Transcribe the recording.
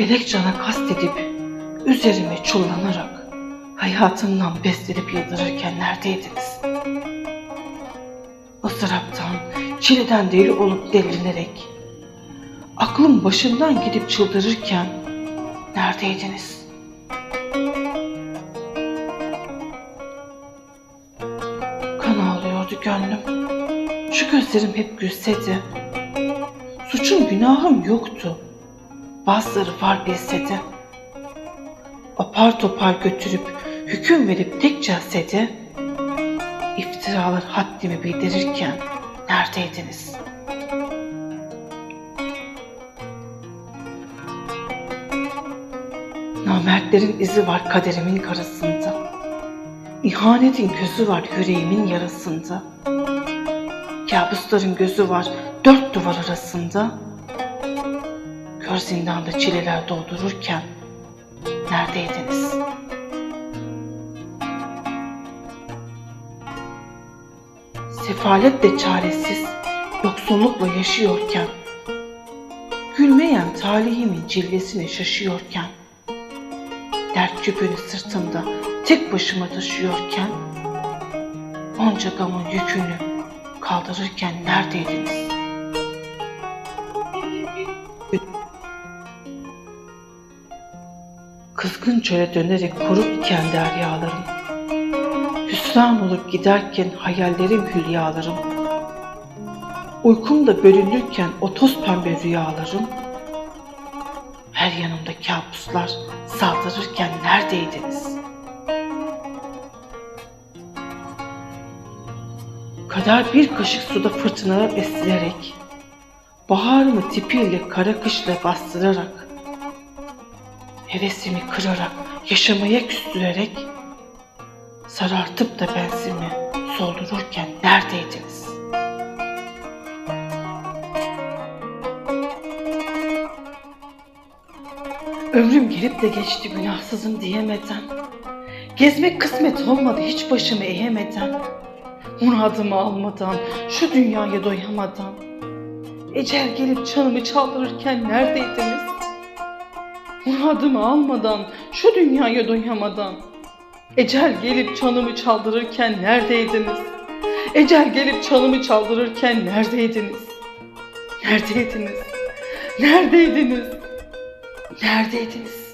felek cana kastedip, üzerime çullanarak, hayatımdan beslenip yıldırırken neredeydiniz? Isıraptan, çileden deli olup delinerek, aklım başımdan gidip çıldırırken, neredeydiniz? Kan ağlıyordu gönlüm. Şu gözlerim hep gülse de suçum günahım yoktu. Bazıları var bilse de apar topar götürüp hüküm verip tek celsede iftiralar haddimi bildirirken neredeydiniz? Namertlerin izi var kaderimin karasında. İhanetin gözü var yüreğimin yarasında. Kabusların gözü var dört duvar arasında. Kör zindanda çileler doldururken neredeydiniz? Sefaletle çaresiz, yoksullukla yaşıyorken, gülmeyen talihimin cilvesine şaşıyorken, dert küpünü sırtımda tek başıma taşıyorken, onca gamın yükünü kaldırırken neredeydiniz? Kızgın çöle dönerek kurup iken deryalarım, hüsran olup giderken hayallerim hülyalarım, uykumda bölünürken o toz pembe rüyalarım, her yanımda kabuslar saldırırken neredeydiniz? Kader bir kaşık suda fırtınalar esilerek, baharımı tipiyle kara kışla bastırarak, hevesimi kırarak, yaşamaya küstürerek, sarartıp da benzimi soldururken neredeydiniz? Ömrüm gelip de geçti günahsızım diyemeden, gezmek kısmet olmadı hiç başımı eğemeden, muradımı almadan, şu dünyaya doyamadan, ecel gelip canımı çaldırırken neredeydiniz? Muradımı almadan, şu dünyaya doyamadan, ecel gelip canımı çaldırırken neredeydiniz? Ecel gelip canımı çaldırırken neredeydiniz? Neredeydiniz? Neredeydiniz? Neredeydiniz?